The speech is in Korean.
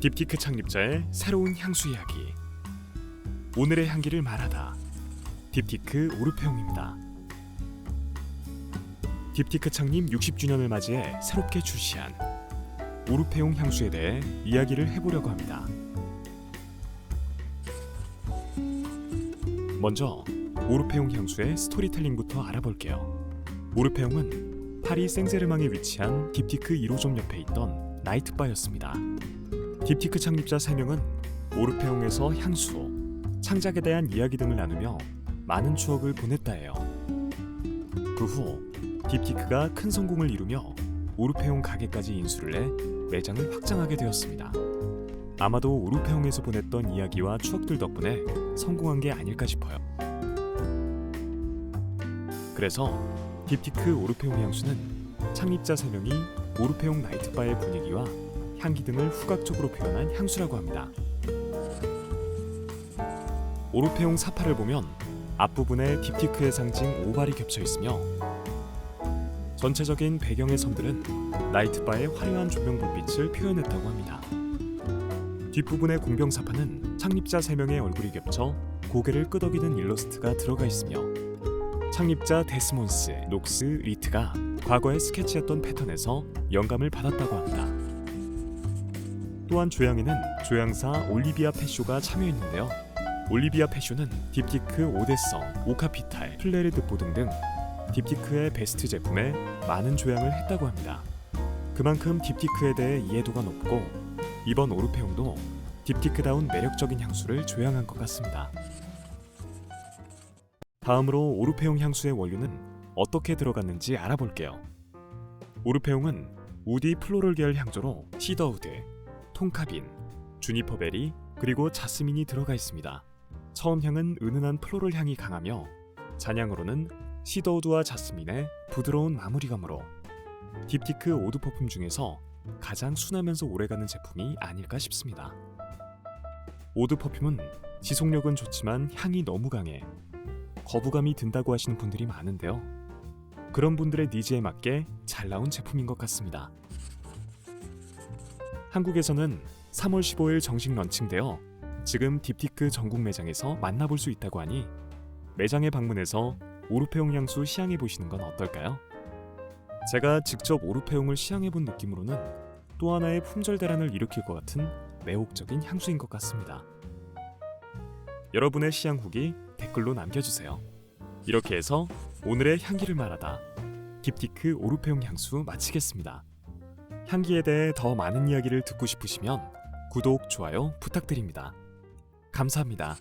딥티크 창립자의 새로운 향수 이야기. 오늘의 향기를 말하다. 딥티크 오르페옹입니다. 딥티크 창립 60주년을 맞이해 새롭게 출시한 오르페옹 향수에 대해 이야기를 해보려고 합니다. 먼저 오르페옹 향수의 스토리텔링부터 알아볼게요. 오르페옹은 파리 생제르망에 위치한 딥티크 1호점 옆에 있던 나이트바였습니다. 딥티크 창립자 3명은 오르페옹에서 향수, 창작에 대한 이야기 등을 나누며 많은 추억을 보냈다 해요. 그 후 딥티크가 큰 성공을 이루며 오르페옹 가게까지 인수를 해 매장을 확장하게 되었습니다. 아마도 오르페옹에서 보냈던 이야기와 추억들 덕분에 성공한 게 아닐까 싶어요. 그래서 딥티크 오르페옹 향수는 창립자 3명이 오르페옹 나이트바의 분위기와 향기 등을 후각적으로 표현한 향수라고 합니다. 오르페옹 사파를 보면 앞부분에 딥티크의 상징 오발이 겹쳐 있으며 전체적인 배경의 섬들은 나이트바의 화려한 조명 불빛을 표현했다고 합니다. 뒷부분의 공병 사파는 창립자 3명의 얼굴이 겹쳐 고개를 끄덕이는 일러스트가 들어가 있으며 창립자 데스몬스, 녹스, 리트가 과거에 스케치했던 패턴에서 영감을 받았다고 합니다. 또한 조향에는 조향사 올리비아 페쇼가 참여했는데요. 올리비아 페쇼는 딥티크 오데성, 오카피탈, 플레르드보 등등 딥티크의 베스트 제품에 많은 조향을 했다고 합니다. 그만큼 딥티크에 대해 이해도가 높고 이번 오르페옹도 딥티크다운 매력적인 향수를 조향한 것 같습니다. 다음으로 오르페옹 향수의 원료는 어떻게 들어갔는지 알아볼게요. 오르페옹은 우디 플로럴 계열 향조로 시더우드, 통카빈, 주니퍼베리 그리고 자스민이 들어가 있습니다. 처음 향은 은은한 플로럴 향이 강하며 잔향으로는 시더우드와 자스민의 부드러운 마무리감으로 딥티크 오드 퍼퓸 중에서 가장 순하면서 오래가는 제품이 아닐까 싶습니다. 오드 퍼퓸은 지속력은 좋지만 향이 너무 강해 거부감이 든다고 하시는 분들이 많은데요. 그런 분들의 니즈에 맞게 잘 나온 제품인 것 같습니다. 한국에서는 3월 15일 정식 런칭되어 지금 딥티크 전국 매장에서 만나볼 수 있다고 하니 매장에 방문해서 오르페옹 향수 시향해 보시는 건 어떨까요? 제가 직접 오르페옹을 시향해 본 느낌으로는 또 하나의 품절 대란을 일으킬 것 같은 매혹적인 향수인 것 같습니다. 여러분의 시향 후기 댓글로 남겨주세요. 이렇게 해서 오늘의 향기를 말하다 딥티크 오르페옹 향수 마치겠습니다. 향기에 대해 더 많은 이야기를 듣고 싶으시면 구독, 좋아요 부탁드립니다. 감사합니다.